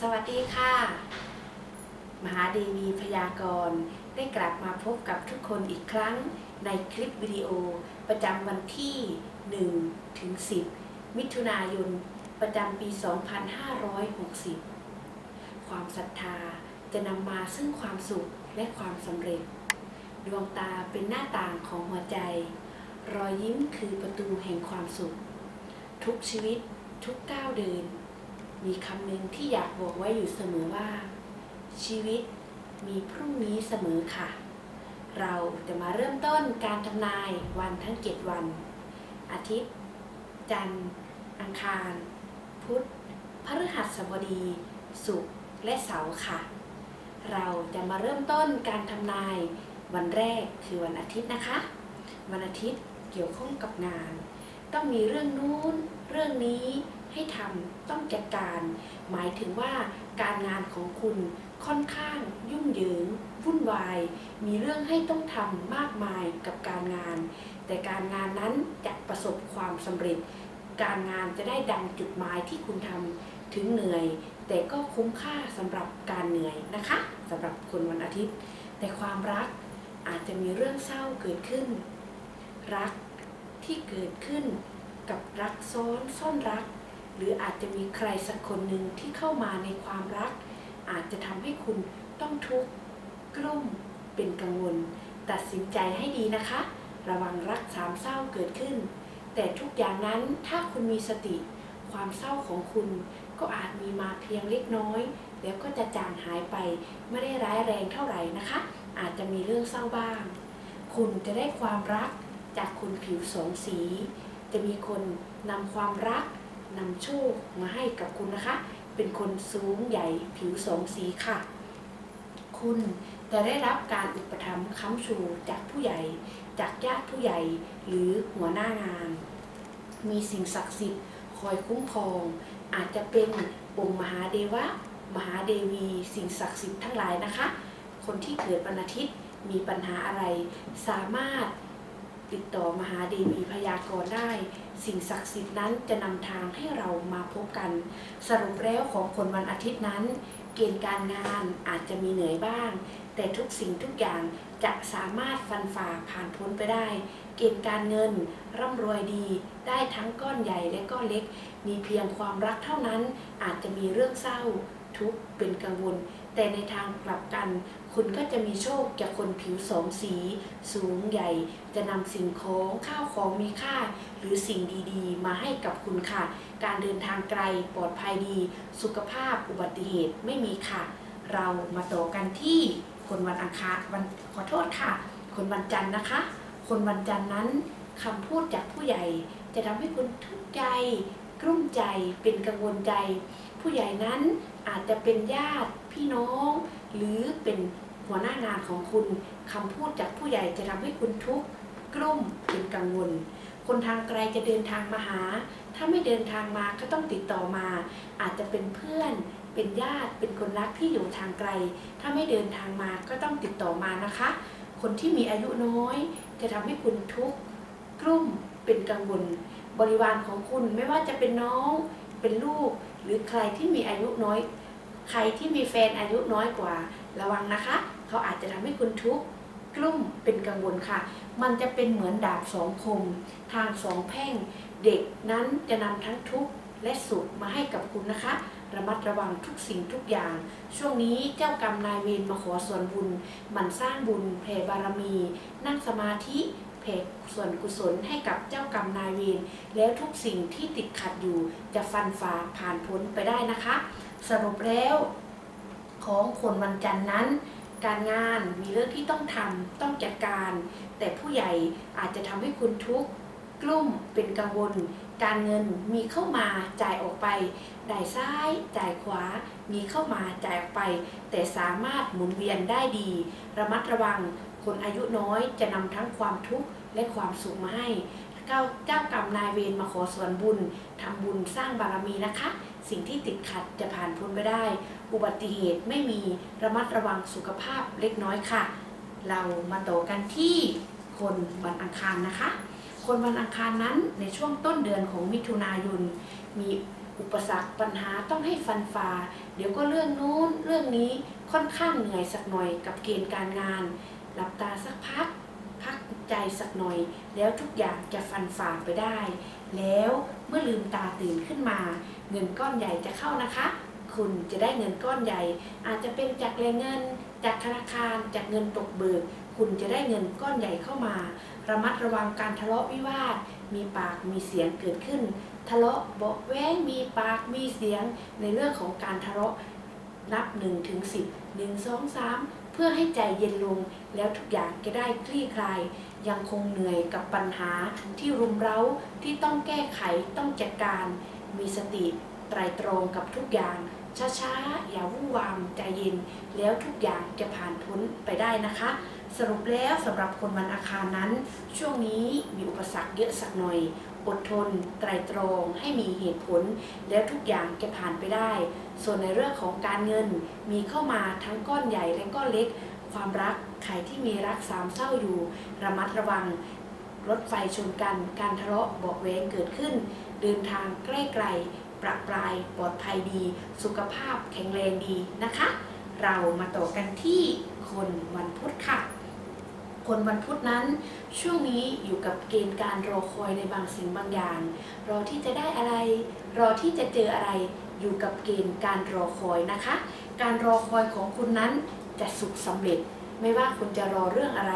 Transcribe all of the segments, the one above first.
สวัสดีค่ะ มหาเดวีพยากรณ์ได้กลับมาพบกับทุกคนอีกครั้งในคลิปวิดีโอ ประจำวันที่ 1 ถึง 10 มิถุนายน ประจำปี 2560 ความศรัทธาจะนำมาซึ่งความสุขและความสำเร็จ ดวงตาเป็นหน้าต่างของหัวใจ รอยยิ้มคือประตูแห่งความสุข ทุกชีวิตทุกก้าวเดิน มีคำหนึ่งที่อยากบอกไว้อยู่เสมอว่า ชีวิตมีพรุ่งนี้เสมอค่ะ เราจะมาเริ่มต้นการทำนายวันทั้ง 7 วัน อาทิตย์ จันทร์ อังคาร พุธพฤหัสบดี ศุกร์และเสาร์ค่ะ เราจะมาเริ่มต้นการทำนายวันแรกคือวันอาทิตย์นะคะ วันอาทิตย์เกี่ยวข้องกับงาน ต้องมีเรื่องนู้น เรื่องนี้ ให้ทำต้องจัดการ หมายถึงว่าการงานของคุณค่อนข้างยุ่งเหยิงวุ่นวาย มีเรื่องให้ต้องทำมากมายกับการงาน แต่การงานนั้นจะประสบความสำเร็จ การงานจะได้ดังจุดหมายที่คุณทำถึงเหนื่อย แต่ก็คุ้มค่าสำหรับการเหนื่อยนะคะสำหรับคนวันอาทิตย์ แต่ความรักอาจจะมีเรื่องเศร้าเกิดขึ้น รักที่เกิดขึ้นกับรักซ้อนซ่อนรัก หรืออาจจะมีใครสักคนหนึ่งที่เข้ามาในความรัก อาจจะทำให้คุณต้องทุกข์กลุ้มเป็นกังวล ตัดสินใจให้ดีนะคะ ระวังรักสามเศร้าเกิดขึ้น แต่ทุกอย่างนั้นถ้าคุณมีสติ ความเศร้าของคุณก็อาจมีมาเพียงเล็กน้อย แล้วก็จะจางหายไปไม่ได้ร้ายแรงเท่าไหร่นะคะ อาจจะมีเรื่องเศร้าบ้าง คุณจะได้ความรักจากคนผิวสองสี จะมีคนนำความรัก นำโชคมาให้กับคุณนะคะ เป็นคนสูงใหญ่ผิวสองสีค่ะ คุณจะได้รับการอุปถัมภ์ค้ำชูจากผู้ใหญ่ จากญาติผู้ใหญ่หรือหัวหน้างาน มีสิ่งศักดิ์สิทธิ์คอยคุ้มครอง อาจจะเป็นองค์มหาเดวะ มหาเดวี สิ่งศักดิ์สิทธิ์ทั้งหลายนะคะ คนที่เกิดวันอาทิตย์มีปัญหาอะไร สามารถติดต่อมหาเดวีพยากรณ์ได้ สิ่งศักดิ์สิทธิ์นั้นจะนำทางให้เรามาพบกัน สรุปแล้วของคนวันอาทิตย์นั้น เกณฑ์การงานอาจจะมีเหนื่อยบ้าง แต่ทุกสิ่งทุกอย่างจะสามารถฟันฝ่าผ่านพ้นไปได้ เกณฑ์การเงินร่ำรวยดี ได้ทั้งก้อนใหญ่และก้อนเล็ก มีเพียงความรักเท่านั้นอาจจะมีเรื่องเศร้าทุกข์เป็นกังวล แต่ในทางกลับกัน คุณก็จะมีโชคจากคนผิวสองสี สูงใหญ่ จะนำสิ่งของข้าวของมีค่า หรือสิ่งดีๆ มาให้กับคุณค่ะ การเดินทางไกลปลอดภัยดี สุขภาพอุบัติเหตุไม่มีค่ะ เรามาต่อกันที่คนวันอังคารวันขอโทษค่ะ คนวันจันทร์นะคะ คนวันจันทร์นั้นคำพูดจากผู้ใหญ่ จะทำให้คุณทุกข์ใจกลุ้มใจเป็นกังวลใจ ผู้ใหญ่นั้นอาจจะเป็นญาติ พี่น้อง หรือเป็นหัวหน้างานของคุณคำพูดจากผู้ใหญ่จะทำให้คุณทุกข์กลุ้มเป็นกังวล คนทางไกลจะเดินทางมาหา ถ้าไม่เดินทางมาก็ต้องติดต่อมา อาจจะเป็นเพื่อน เป็นญาติ เป็นคนรักที่อยู่ทางไกล ถ้าไม่เดินทางมาก็ต้องติดต่อมานะคะ คนที่มีอายุน้อย จะทำให้คุณทุกข์กลุ้มเป็นกังวล บริวารของคุณไม่ว่าจะเป็นน้อง เป็นลูก หรือใครที่มีอายุน้อย ใครที่มีแฟนอายุน้อยกว่าระวังนะคะ เขาอาจจะทำให้คุณทุกข์กลุ้มเป็นกังวลค่ะ มันจะเป็นเหมือนดาบสองคม ทางสองแพร่ง เด็กนั้นจะนำทั้งทุกข์และสุขมาให้กับคุณนะคะ ระมัดระวังทุกสิ่งทุกอย่าง ช่วงนี้เจ้ากรรมนายเวรมาขอส่วนบุญหมันสร้างบุญแผ่บารมี นั่งสมาธิแผ่ส่วนกุศลให้กับเจ้ากรรมนายเวรแล้วทุกสิ่งที่ติดขัดอยู่จะฟันฝ่าผ่านพ้นไปได้นะคะ สรุปแล้ว ของคนวันจันทร์นั้น การงานมีเรื่องที่ต้องทำต้องจัดการ แต่ผู้ใหญ่อาจจะทำให้คุณทุกข์กลุ้มเป็นกังวล การเงินมีเข้ามาจ่ายออกไปได้ซ้ายจ่ายขวา มีเข้ามาจ่ายออกไป แต่สามารถหมุนเวียนได้ดี ระมัดระวังคนอายุน้อยจะนำทั้งความทุกข์และความสุขมาให้เจ้าเจ้ากรรมนายเวรมาขอส่วนบุญทำบุญสร้างบารมีนะคะ สิ่งที่ติดขัดจะผ่านพ้นไปได้ อุบัติเหตุไม่มีระมัดระวังสุขภาพเล็กน้อยค่ะ เรามาต่อกันที่คนวันอังคารนะคะ คนวันอังคารนั้นในช่วงต้นเดือนของมิถุนายนมีอุปสรรคปัญหาต้องให้ฟันฝ่าเดี๋ยวก็เรื่องนู้นเรื่องนี้ค่อนข้างเหนื่อยสักหน่อยกับเกณฑ์การงาน หลับตาสักพัก พักใจสักหน่อย แล้วทุกอย่างจะฟันฝ่าไปได้ แล้วเมื่อลืมตาตื่นขึ้นมา เงินก้อนใหญ่จะเข้านะคะ คุณจะได้เงินก้อนใหญ่ อาจจะเป็นจากแรงเงิน จากธนาคาร จากเงินตกเบิก คุณจะได้เงินก้อนใหญ่เข้ามา ระมัดระวังการทะเลาะวิวาท มีปากมีเสียงเกิดขึ้น ทะเลาะเบาแว้งมีปากมีเสียงในเรื่องของการทะเลาะนับ1ถึง10 1 2 3 เพื่อให้ใจเย็นลง แล้วทุกอย่างจะได้คลี่คลาย ยังคงเหนื่อยกับปัญหาที่รุมเร้าที่ต้องแก้ไขต้องจัดการ มีสติไตรตรองกับทุกอย่างช้าๆ อย่าวุ่นวามใจเย็น แล้วทุกอย่างจะผ่านพ้นไปได้นะคะ สรุปแล้วสำหรับคนวันอาคารนั้น ช่วงนี้มีอุปสรรคเยอะสักหน่อย อดทน ไตรตรองให้มีเหตุผล แล้วทุกอย่างจะผ่านไปได้ ส่วนในเรื่องของการเงินมีเข้ามาทั้งก้อนใหญ่และก้อนเล็ก ความรักใครที่มีรักสามเศร้าอยู่ ระมัดระวัง รถไฟชนกัน การทะเลาะเบาะแวงเกิดขึ้น เดินทางใกล้ไกลประปรายปลอดภัยดี สุขภาพแข็งแรงดีนะคะ เรามาต่อกันที่คนวันพุธค่ะ คนวันพุธนั้น ช่วงนี้อยู่กับเกณฑ์การรอคอยในบางสิ่งบางอย่าง รอที่จะได้อะไร รอที่จะเจออะไรอยู่กับเกณฑ์การรอคอยนะคะ การรอคอยของคุณนั้นจะสุขสำเร็จ ไม่ว่าคุณจะรอเรื่องอะไร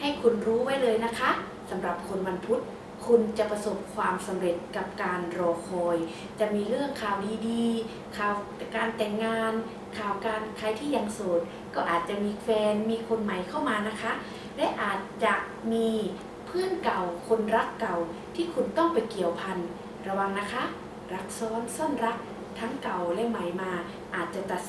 ให้คุณรู้ไว้เลยนะคะสำหรับคนวันพุธคุณจะประสบความสำเร็จกับการรอคอย จะมีเรื่องข่าวดีๆ ข่าวการแต่งงาน ข่าวการใครที่ยังโสด ก็อาจจะมีแฟน มีคนใหม่เข้ามานะคะ และอาจจะมีเพื่อนเก่า คนรักเก่าที่คุณต้องไปเกี่ยวพัน ระวังนะคะ รักซ้อนซ่อนรักทั้งเก่าและใหม่มาอา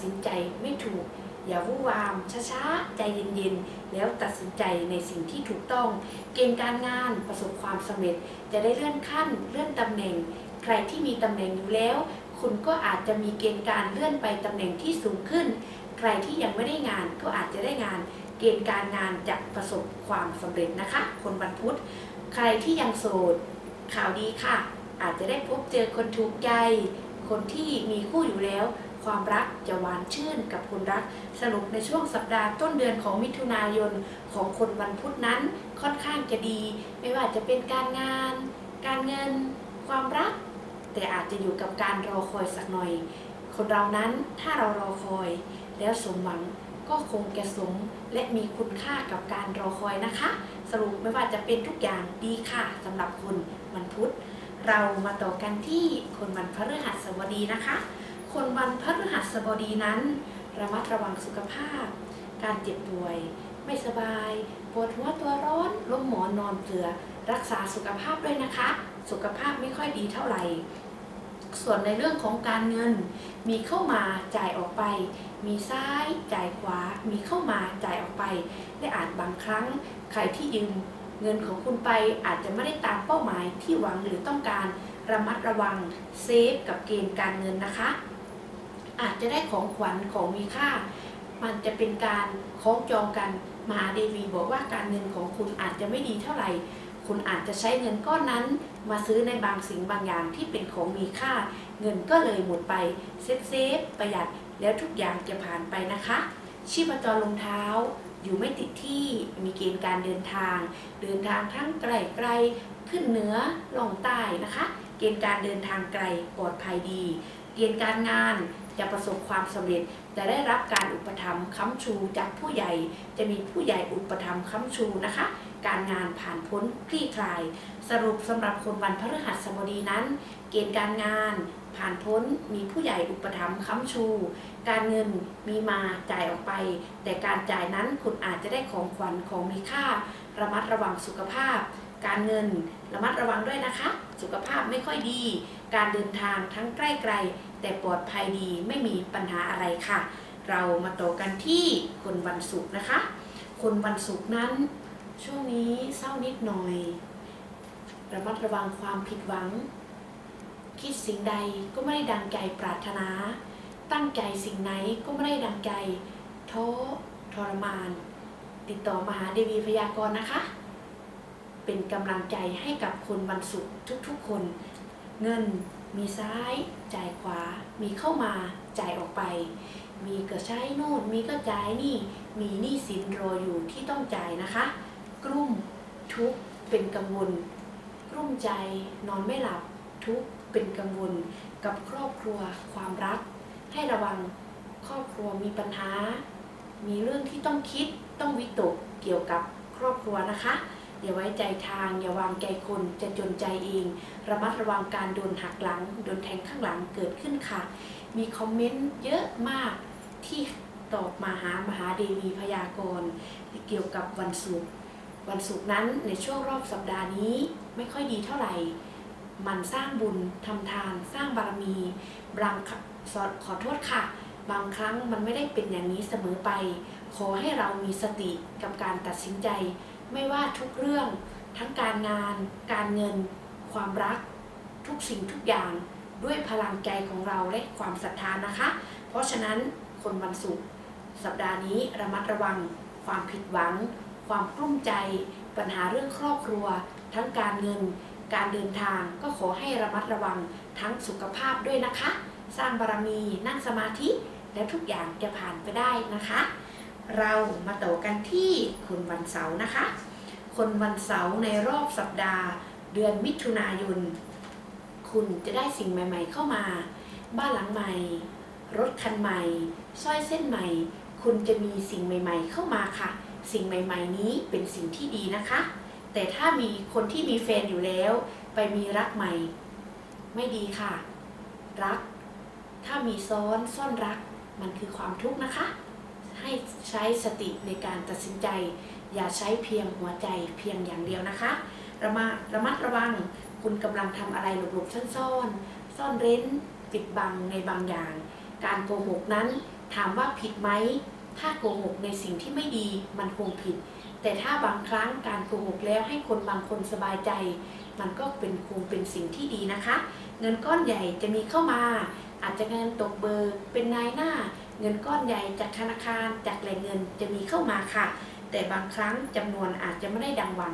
สินใจไม่ถูก อย่าวุ่นวามช้าๆ ใจเย็นๆ แล้วตัดสินใจในสิ่งที่ถูกต้อง เกณฑ์การงานประสบความสำเร็จ จะได้เลื่อนขั้นเลื่อนตำแหน่ง ใครที่มีตำแหน่งอยู่แล้ว คุณก็อาจจะมีเกณฑ์การเลื่อนไปตำแหน่งที่สูงขึ้น ใครที่ยังไม่ได้งานก็อาจจะได้งาน เกณฑ์การงานจะประสบความสำเร็จนะคะ คนวันพุธใครที่ยังโสดข่าวดีค่ะ อาจจะได้พบเจอคนถูกใจ คนที่มีคู่อยู่แล้ว ความรักจะหวานชื่นกับคนรัก สรุปในช่วงสัปดาห์ต้นเดือนของมิถุนายนของคนวันพุธนั้นค่อนข้างจะดี ไม่ว่าจะเป็นการงาน การเงิน ความรัก แต่อาจจะอยู่กับการรอคอยสักหน่อย คนเรานั้นถ้าเรารอคอย แล้วสมหวังก็คงจะสมและมีคุณค่ากับการรอคอยนะคะ สรุปไม่ว่าจะเป็นทุกอย่างดีค่ะสำหรับคนวันพุธเรามาต่อกันที่คนวันพฤหัสบดีนะคะ คนวันพฤหัสบดีนั้น ระมัดระวังสุขภาพ การเจ็บป่วย ไม่สบาย ปวดหัวตัวร้อนล้มหมอนนอนเสือ รักษาสุขภาพด้วยนะคะ สุขภาพไม่ค่อยดีเท่าไหร่ ส่วนในเรื่องของการเงิน มีเข้ามาจ่ายออกไป มีซ้ายจ่ายขวา มีเข้ามาจ่ายออกไป และอาจบางครั้งใครที่ยืมเงินของคุณไปอาจจะไม่ได้ตามเป้าหมายที่หวังหรือต้องการระมัดระวังเซฟกับเกณฑ์การเงินนะคะ อาจจะได้ของขวัญของมีค่า มันจะเป็นการคล้องจองกันมหาเดวีบอกว่าการเงินของคุณอาจจะไม่ดีเท่าไหร่ คุณอาจจะใช้เงินก้อนนั้น มาซื้อในบางสิ่งบางอย่างที่เป็นของมีค่า เงินก็เลยหมดไปเซฟเซฟประหยัดแล้วทุกอย่างจะผ่านไปนะคะ ชีพจรลงเท้าอยู่ไม่ติดที่มีเกณฑ์การเดินทาง เดินทางทั้งไกลไกลขึ้นเหนือลงใต้นะคะ เกณฑ์การเดินทางไกลปลอดภัยดี เกณฑ์การงาน จะประสบความสำเร็จ จะได้รับการอุปถัมภ์ค้ำชูจากผู้ใหญ่ จะมีผู้ใหญ่อุปถัมภ์ค้ำชูนะคะ การงานผ่านพ้นคลี่คลาย สรุปสำหรับคนวันพฤหัสบดีนั้น เกณฑ์การงานผ่านพ้นมีผู้ใหญ่อุปถัมภ์ค้ำชู การเงินมีมาจ่ายออกไป แต่การจ่ายนั้นคุณอาจจะได้ของขวัญของมีค่า ระมัดระวังสุขภาพ การเงินระมัดระวังด้วยนะคะ สุขภาพไม่ค่อยดี การเดินทางทั้งใกล้ไกล แต่ปลอดภัยดีไม่มีปัญหาอะไรค่ะ เรามาต่อกันที่คนวันศุกร์นะคะ คนวันศุกร์นั้น ช่วงนี้เศร้านิดหน่อยระมัดระวังความผิดหวัง คิดสิ่งใดก็ไม่ได้ดังใจปรารถนา ตั้งใจสิ่งไหนก็ไม่ได้ดังใจท้อทรมาน ติดต่อมาหาเดวีพยากรณ์นะคะ เป็นกำลังใจให้กับคนวันศุกร์ทุกๆคน เงิน มีซ้ายจ่ายขวา มีเข้ามาจ่ายออกไป มีก็ใช้โน่น มีก็จ่ายนี่ มีหนี้สินรออยู่ที่ต้องจ่ายนะคะ กลุ้มทุกเป็นกังวลกลุ้มใจนอนไม่หลับทุกเป็นกังวลกับครอบครัวความรัก ให้ระวังครอบครัวมีปัญหา มีเรื่องที่ต้องคิดต้องวิตกเกี่ยวกับครอบครัวนะคะ อย่าไว้ใจทาง อย่าวางใจคนจะจนใจเอง ระมัดระวังการโดนหักหลังโดนแทงข้างหลังเกิดขึ้นค่ะ มีคอมเมนต์เยอะมากที่ตอบมาหามหาเดวีพยากรณ์เกี่ยวกับวันศุกร์วันศุกร์นั้นในช่วงรอบสัปดาห์นี้ไม่ค่อยดีเท่าไหร่มันสร้างบุญทำทาน สร้างบารมีบางขอขอโทษค่ะ บางครั้งมันไม่ได้เป็นอย่างนี้เสมอไป ขอให้เรามีสติกับการตัดสินใจ ไม่ว่าทุกเรื่องทั้งการงาน การเงิน ความรัก ทุกสิ่งทุกอย่างด้วยพลังใจของเราและความศรัทธานะคะ เพราะฉะนั้นคนวันศุกร์สัปดาห์นี้ระมัดระวัง ความผิดหวัง ความกลุ้มใจ ปัญหาเรื่องครอบครัว ทั้งการเงิน การเดินทางก็ขอให้ระมัดระวังทั้งสุขภาพด้วยนะคะ สร้างบารมีนั่งสมาธิ แล้วทุกอย่างจะผ่านไปได้นะคะ เรามาต่อกันที่คนวันเสาร์นะคะ คนวันเสาร์ในรอบสัปดาห์ เดือนมิถุนายน คุณจะได้สิ่งใหม่ ๆ เข้ามา บ้านหลังใหม่ รถคันใหม่สร้อยเส้นใหม่ คุณจะมีสิ่งใหม่ ๆ เข้ามาค่ะ สิ่งใหม่ ๆ นี้เป็นสิ่งที่ดีนะคะ แต่ถ้ามีคนที่มีแฟนอยู่แล้ว ไปมีรักใหม่ ไม่ดีค่ะ รัก ถ้ามีซ้อนซ่อนรัก มันคือความทุกข์นะคะ ให้ใช้สติในการตัดสินใจ อย่าใช้เพียงหัวใจเพียงอย่างเดียวนะคะระมาระมัดระวังคุณกำลังทำอะไรหลบๆซ่อนๆ ซ่อนเร้น ปิดบังในบางอย่าง การโกหกนั้นถามว่าผิดไหม ถ้าโกหกในสิ่งที่ไม่ดีมันคงผิด แต่ถ้าบางครั้งการโกหกแล้วให้คนบางคนสบายใจ มันก็เป็นคงเป็นสิ่งที่ดีนะคะ เงินก้อนใหญ่จะมีเข้ามา อาจจะเงินตกเบอร์ เป็นนายหน้า เงินก้อนใหญ่จากธนาคารจากแหล่งเงินจะมีเข้ามาค่ะ แต่บางครั้งจำนวนอาจจะไม่ได้ดังหวัง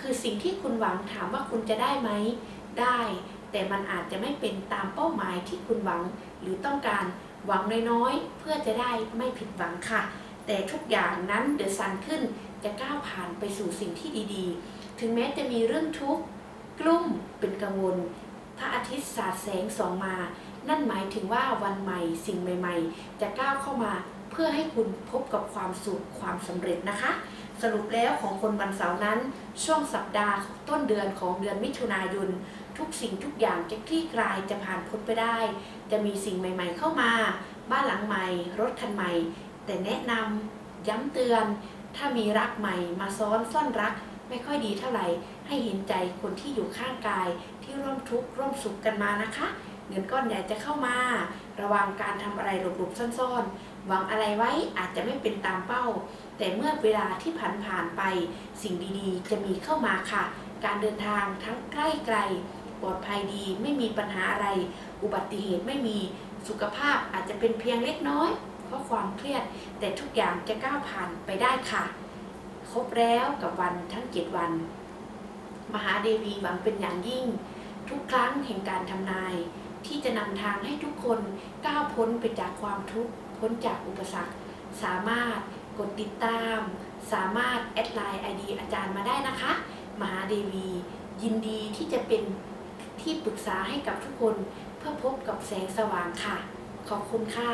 คือสิ่งที่คุณหวังถามว่าคุณจะได้ไหมได้ แต่มันอาจจะไม่เป็นตามเป้าหมายที่คุณหวังหรือต้องการหวังน้อยๆเพื่อจะได้ไม่ผิดหวังค่ะ แต่ทุกอย่างนั้นเดือะซันขึ้นจะก้าวผ่านไปสู่สิ่งที่ดีๆ ถึงแม้จะมีเรื่องทุกข์กลุ้มเป็นกังวล พระอาทิตย์สาดแสงส่องมา นั่นหมายถึงว่าวันใหม่สิ่งใหม่ ๆ จะก้าวเข้ามาเพื่อให้คุณพบกับความสุขความสำเร็จนะคะ สรุปแล้วของคนวันเสาร์นั้น ช่วงสัปดาห์ต้นเดือนของเดือนมิถุนายน ทุกสิ่งทุกอย่างจะคลี่คลายจะผ่านพ้นไปได้ จะมีสิ่งใหม่ ๆ เข้ามา บ้านหลังใหม่ รถคันใหม่ แต่แนะนำย้ำเตือน ถ้ามีรักใหม่มาซ้อนซ่อนรักไม่ค่อยดีเท่าไหร่ ให้เห็นใจคนที่อยู่ข้างกายที่ร่วมทุกข์ร่วมสุขกันมานะคะ เงินก้อนใหญ่จะเข้ามา ระวังการทำอะไรหลบๆซ่อนๆ หวังอะไรไว้อาจจะไม่เป็นตามเป้า แต่เมื่อเวลาที่ผ่านผ่านๆไป สิ่งดีๆ จะมีเข้ามาค่ะ การเดินทางทั้งใกล้ไกล ปลอดภัยดีไม่มีปัญหาอะไร อุบัติเหตุไม่มีสุขภาพอาจจะเป็นเพียงเล็กน้อยเพราะความเครียด แต่ทุกอย่างจะก้าวผ่านไปได้ค่ะ ครบแล้วกับวันทั้งเจ็ดวัน มหาเดวีหวังเป็นอย่างยิ่ง ทุกครั้งแห่งการทำนาย ที่จะนำทางให้ทุกคนก้าวพ้นไปจากความทุกข์ พ้นจากอุปสรรค สามารถกดติดตาม สามารถแอดไลน์ไอดีอาจารย์มาได้นะคะ มหาเดวี ยินดีที่จะเป็นที่ปรึกษาให้กับทุกคน เพื่อพบกับแสงสว่างค่ะ ขอบคุณค่ะ